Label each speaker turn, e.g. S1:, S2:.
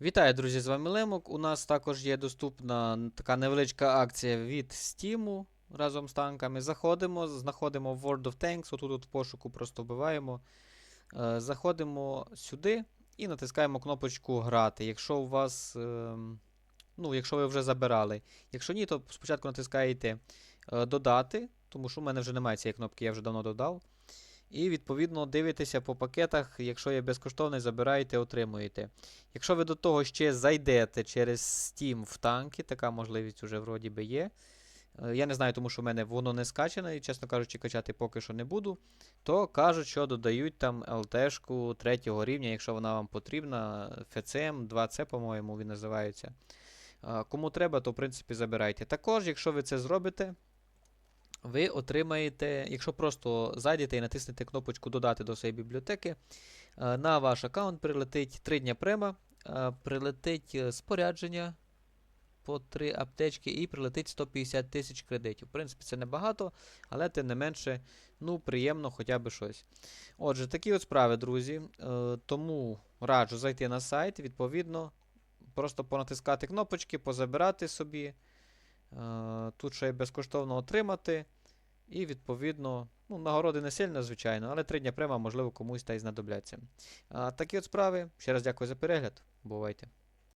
S1: Вітаю, друзі! З вами Лемок. У нас також є доступна така невеличка акція від Steam разом з танками. Заходимо, знаходимо World of Tanks, отут от в пошуку просто вбиваємо. Е, Заходимо сюди і натискаємо кнопочку Грати. Якщо у вас. ем, Ну, якщо ви вже забирали. Якщо ні, то спочатку натискаєте е, Додати, тому що в мене вже немає цієї кнопки, я вже давно додав. І відповідно дивитеся по пакетах, якщо є безкоштовний, забираєте, отримуєте. Якщо ви до того ще зайдете через Steam в танки, така можливість вже вроді би є. Е, Я не знаю, тому що в мене воно не скачане, і, чесно кажучи, качати поки що не буду. То кажуть, що додають там LT-шку третього рівня, якщо вона вам потрібна. FCM 2C, по-моєму, він називається. Кому треба, то в принципі забирайте. Також, якщо ви це зробите, ви отримаєте, якщо просто зайдете і натиснете кнопочку Додати до своєї бібліотеки, е, на ваш аккаунт прилетить 3 дня према, е, прилетить е, спорядження по 3 аптечки і прилетить 150 тисяч кредитів. В принципі, це небагато, але тим не менше, ну, приємно хоча б щось. Отже, такі от справи, друзі. Тому раджу зайти на сайт, відповідно, просто понатискати кнопочки, позабирати собі. Тут ще й безкоштовно отримати. І, відповідно, ну, нагороди не сильно, звичайно, але три дня према, можливо, комусь та й знадобляться. А, такі от справи. Ще раз дякую за перегляд. Бувайте.